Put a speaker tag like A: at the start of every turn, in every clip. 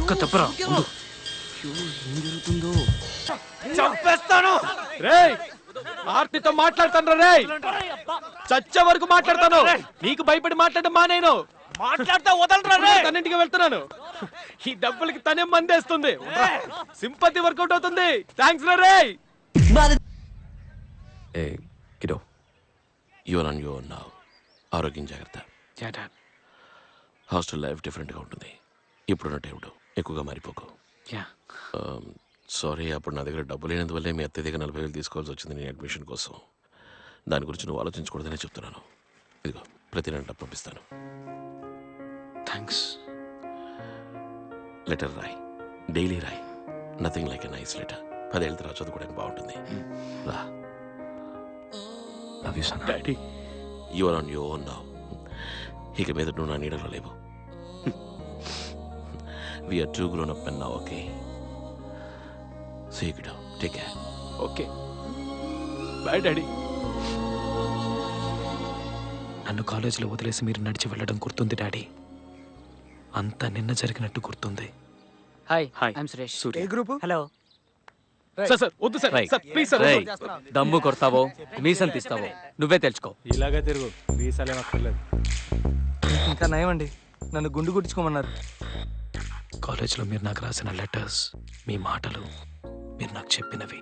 A: ఒక్క తప్పరా ఉండు. చంపేస్తాను. రేయ్ ఆర్తితో మాట్లాడతాను రేయ్. చచ్చే వరకు మాట్లాడతాను. నీకు భయపడి మాట్లాడడం మా నేను. మాట్లాడతా వదలరా తన్నింటికి వెళ్తున్నాను. ఈ డబ్బులకి తనే మందేస్తుంది. సింపతి వర్కౌట్ అవుతుంది. Thanks ray
B: hey kiddo you're on your నా జాగ్రత్త హాస్టల్ లైఫ్ డిఫరెంట్గా ఉంటుంది. ఇప్పుడున్న టైంలో ఎక్కువగా మారిపోకు. సారీ అప్పుడు నా దగ్గర డబ్బు లేనందువల్లే మీ అత్త దగ్గర నలభై వేలు తీసుకోవాల్సి వచ్చింది నేను అడ్మిషన్ కోసం. దాని గురించి నువ్వు ఆలోచించకూడదనే చెప్తున్నాను. ఇదిగో ప్రతి నెల డబ్బు పంపిస్తాను.
A: థ్యాంక్స్
B: లెటర్ రాయ్. Daily Roy. Nothing like a nice letter. పదేళ్ళ తర్వాత చదువుకోవడానికి బాగుంటుంది. రా.
A: Love you son daddy
B: you're on your own now ఇక మీద నువ్వు నా నీడలో లేవు. We are two grown up and now okay see kiddo take care
A: okay bye daddy నన్ను కాలేజీలో వదిలేసి మీరు నడిచి వెళ్ళడం గుర్తుంది డాడీ. అంతా నిన్న జరిగినట్టు గుర్తుంది.
C: Hi
A: hi
C: I'm Suresh
A: Surya.
D: Group?
C: Hello
A: sir sir వద్దు సార్ సార్ ప్లీజ్ సార్
E: రేయ్. దమ్ము కొడతావో మీసం తీస్తావో నువ్వే తెలుసుకో.
D: ఇలాగే తిరుగు. వీసాలేం అక్కర్లేదు ఇంకా నయమండి నన్ను గుండు కుట్టించుకోమన్నారు
A: కాలేజీలో మీరు నాకు రాసిన లెటర్స్ మీ మాటలు మీరు నాకు చెప్పినవి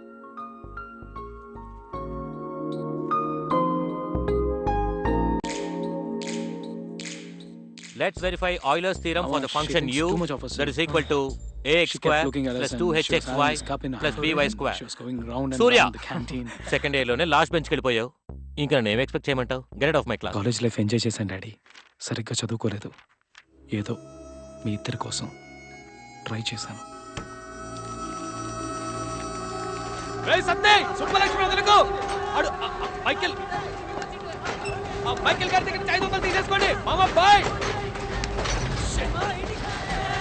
E: Let's verify Euler's theorem for
A: Oh,
E: the
A: she
E: function u that is equal to ax square plus
A: us and she was having
E: 2hxy
A: this cup in her
E: plus by square.
A: She was going round and
E: Surya.
A: round the canteen.
E: Second ఇయర్లోనే last బెంచ్కి వెళ్ళిపోయావు ఇంకా నన్ను ఏం expect చేయమంటావు get off my class
A: college life enjoy చేశాను daddy సరిగ్గా చదువుకోలేదు. ఏదో మీ ఇద్దరి కోసం ట్రై చేశాను. సుబ్బలక్ష్మి మైకేల్. మైకేల్ గారి దగ్గర ఐదు వందలు తీసేసుకోండి. మామ bye.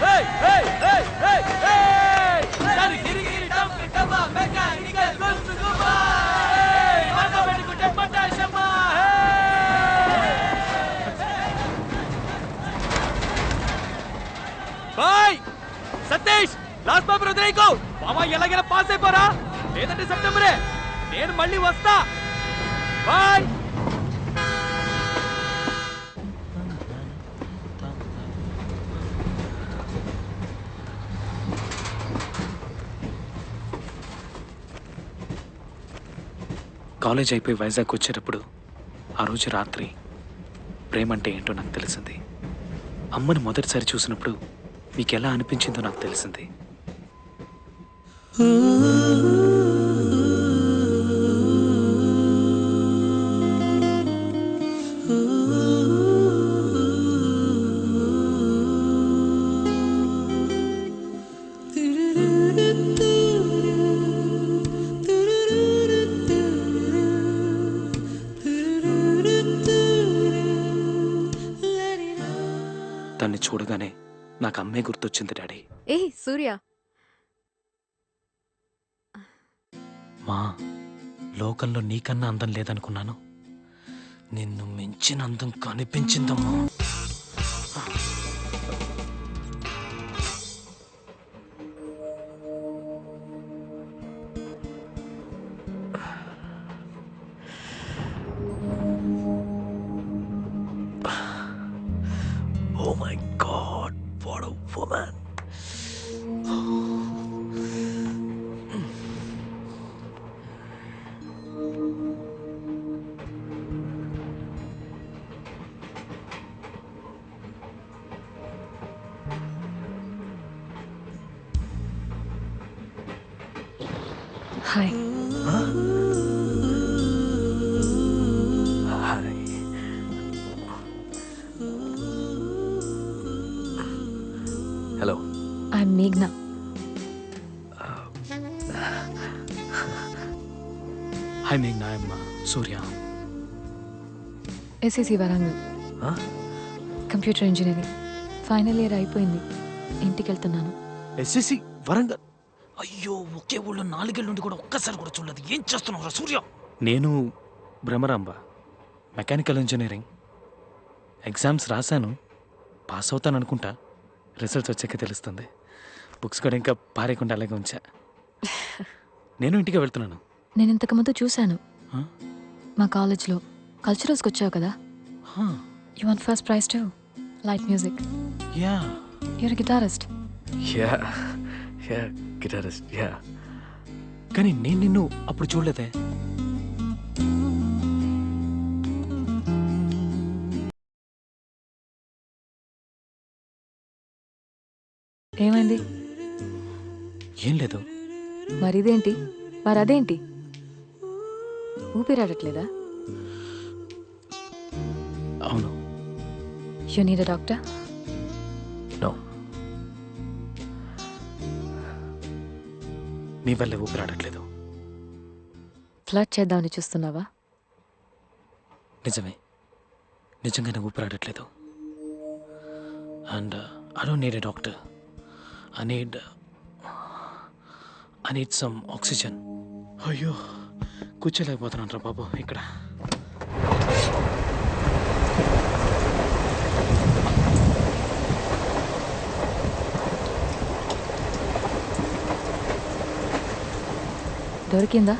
A: Bye Satish last paper ఎలాగైనా పాస్ అయిపోరా. లేదంటే సెప్టెంబరే. నేను మళ్ళీ వస్తా. బాయ్. కాలేజ్ అయిపోయి వైజాగ్ వచ్చేటప్పుడు ఆ రోజు రాత్రి ప్రేమ అంటే ఏంటో నాకు తెలిసింది. అమ్మని మొదటిసారి చూసినప్పుడు మీకు ఎలా అనిపించిందో నాకు తెలిసింది. దాన్ని చూడగానే నాకు అమ్మే గుర్తొచ్చింది డాడీ.
F: ఏ సూర్య.
A: మా లోకంలో నీకన్నా అందం లేదనుకున్నాను. నిన్ను మించిన అందం కనిపించిందమ్మా.
F: మేఘ్నా
A: hi మేఘ్నా I'm Surya.
F: SSC Warangal. Computer engineering. Final year అయిపోయింది. ఇంటికి వెళ్తున్నాను
A: ఎస్ఎస్సి వరంగల్? అయ్యో ఒకే ఊళ్ళో నాలుగేళ్ళ నుండి కూడా ఒక్కసారి కూడా చూడలేదు. ఏం చేస్తున్నావు సూర్య? నేను భ్రమరాంబ మెకానికల్ ఇంజనీరింగ్.
D: ఎగ్జామ్స్ రాశాను. పాస్ అవుతాను అనుకుంటా రిజల్ట్స్ వచ్చాక తెలుస్తుంది. బుక్స్ కూడా ఇంకా పారేయకుండా అలాగే ఉంచా. నేను ఇంటికి వెళ్తున్నాను.
F: నేను ఇంతకుముందు చూశాను? మా కాలేజ్లో. కల్చరల్స్కి వచ్చావు కదా. You won first prize to light music
D: yeah
F: you're guitarist
D: yeah yeah guitarist yeah కానీ నేను నిన్ను అప్పుడు చూడలేదే.
F: ఏమైంది?
D: ఏం లేదు.
F: మరి ఇదేంటి మరి అదేంటి ఊపిరాడట్లేదా?
D: అవును.
F: You need a doctor
D: no నీ వల్లే ఊపిరాడట్లేదు.
F: ఫ్లడ్ చేద్దామని చూస్తున్నావా?
D: నిజమే. నిజంగానే ఊపిరాడట్లేదు. And I don't need a doctor I need I need some oxygen అయ్యో కూర్చోలేకపోతున్నాను రా బాబు ఇక్కడ.
F: దొరికిందా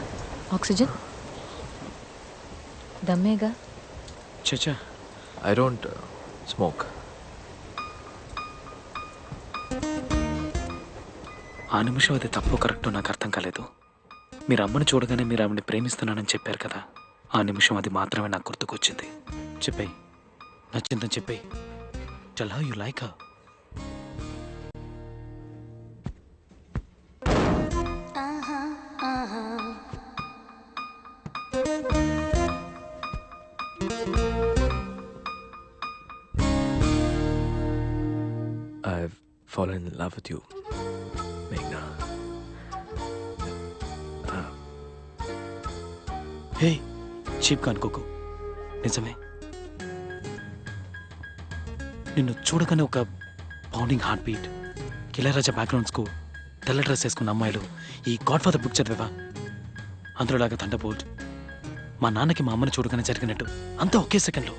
F: ఆక్సిజన్? దమ్మేగా?
D: చచ్చా
C: I don't uh,
D: ఆ నిమిషం అది తప్పు కరెక్టో నాకు అర్థం కాలేదు. మీరు అమ్మని చూడగానే మీరు ఆమెని ప్రేమిస్తున్నానని చెప్పారు కదా ఆ నిమిషం అది మాత్రమే నాకు గుర్తుకొచ్చింది. చెప్పేయి నచ్చిందని చెప్పేయి. Tell how you like
C: I've fallen in love with you,
D: hey చీప్గా అనుకోకు. నిజమే. నిన్ను చూడగానే ఒక పౌండింగ్ హార్ట్ బీట్ కిలరాజా బ్యాక్గ్రౌండ్స్కు తెల్ల డ్రెస్ వేసుకున్న అమ్మాయిలు ఈ గాడ్ ఫాదర్ బుక్ చదివేవా? అందులోలాగా థండర్బోల్ట్ మా నాన్నకి మా అమ్మని చూడగానే జరిగినట్టు. అంతా ఒకే సెకండ్లో.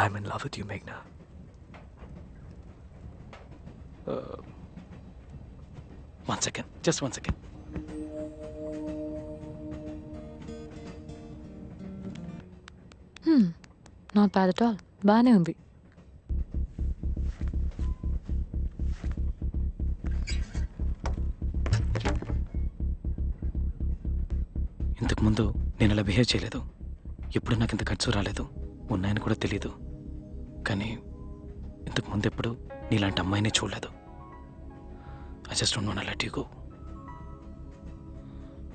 C: I'm in love with you, Meghna.
D: One second just one second
F: not bad at all బాగానే ఉంది.
D: ఇంతకుముందు నేను అలా బిహేవ్ చేయలేదు. ఎప్పుడు నాకు ఇంత ఖర్చు రాలేదు. ఉన్నాయని కూడా తెలియదు కానీ ఇంతకు ముందు ఎప్పుడు నీలాంటి అమ్మాయిని చూడలేదు. I just don't let you go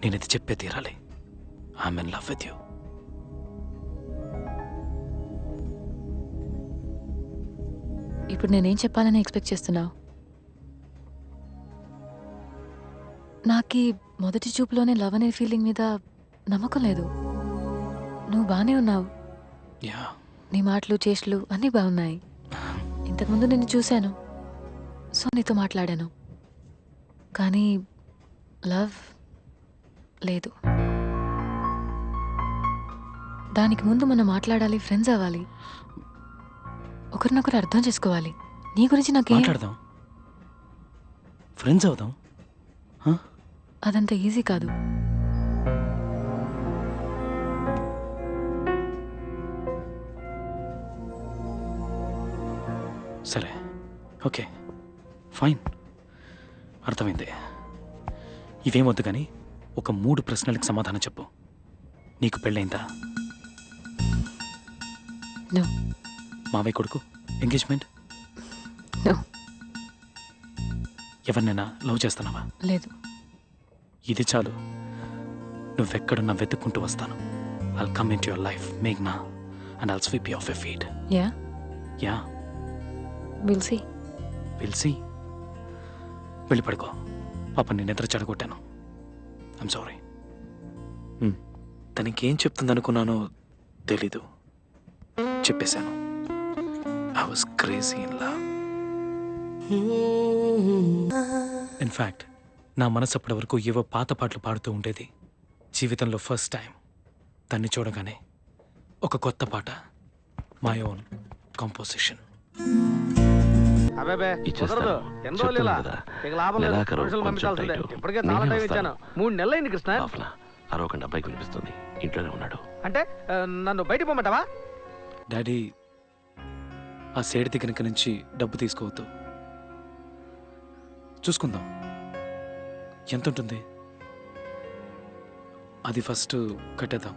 D: నేను ఇది చెప్పే తీరాలి. I'm in love with you
F: ఇప్పుడు నేనేం చెప్పాలని ఎక్స్పెక్ట్ చేస్తున్నావు? నాకు మొదటి చూపులోనే లవ్ అనే ఫీలింగ్ మీద నమ్మకం లేదు. నువ్వు బాగానే ఉన్నావు. నీ మాటలు చేష్టలు అన్నీ బాగున్నాయి ఇంతకుముందు నిన్ను చూశాను. సో నీతో మాట్లాడాను. కానీ లవ్ లేదు. దానికి ముందు మనం మాట్లాడాలి ఫ్రెండ్స్ అవ్వాలి. ఒకరినొకరు అర్థం చేసుకోవాలి. నీ గురించి నాకేం
D: మాట్లాడదాం. ఫ్రెండ్స్ అవుదాం.
F: అదంత ఈజీ కాదు.
D: సరే. ఓకే. ఫైన్. అర్థమైంది. ఇవేమొద్దు కానీ ఒక మూడు ప్రశ్నలకు సమాధానం చెప్పు. నీకు పెళ్ళైందా మావయ్య కొడుకు? ఎంగేజ్మెంట్
F: నో
D: ఎవరినైనా లవ్ చేస్తున్నావా?
F: లేదు.
D: ఇది చాలు. నువ్వెక్కడున్నా వెతుక్కుంటూ వస్తాను. I'll come in to your life మేఘ్నా and I'll sweep you off a feet
F: yeah
D: yeah
F: will see
D: పిలిచి వెళ్ళి పడుకో. పాప నేను నిద్ర చెడగొట్టాను. ఐమ్ సారీ తనకేం చెప్తుంది అనుకున్నానో తెలీదు. చెప్పేశాను. I was crazy in love in fact నా మనసు అప్పటి వరకు ఏవో పాత పాటలు పాడుతూ ఉండేది. జీవితంలో ఫస్ట్ టైం తన్ని చూడగానే ఒక కొత్త పాట. మై ఓన్ కాంపోజిషన్
G: మూడు నెలలు అయింది కృష్ణ
B: అరవకండి. అబ్బాయికి వినిపిస్తుంది. ఇంట్లోనే ఉన్నాడు.
G: అంటే నన్ను బయటికి పోమంటావా
D: డాడీ ఆ సేడి దగ్గర నుంచి డబ్బు తీసుకోవద్దు. చూసుకుందాం. ఎంత ఉంటుంది అది ఫస్ట్ కట్టేద్దాం.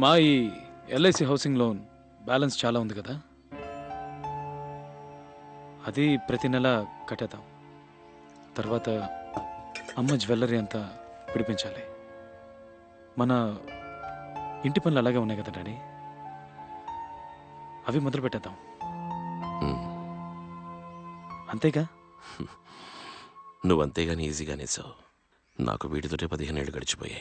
D: మా ఈ ఎల్ఐసి హౌసింగ్ లోన్ బ్యాలెన్స్ చాలా ఉంది కదా? అది ప్రతి నెల కట్టేద్దాం. తర్వాత అమ్మ జ్యువెలరీ అంతా విడిపించాలి. మన ఇంటి పనులు అలాగే ఉన్నాయి కదా డాడీ? అవి మొదలు పెట్టేద్దాం. అంతేగా?
B: నువ్వు అంతేగాని ఈజీగానే సావు. నాకు వీటితోటే పదిహేను ఏళ్ళు గడిచిపోయాయి.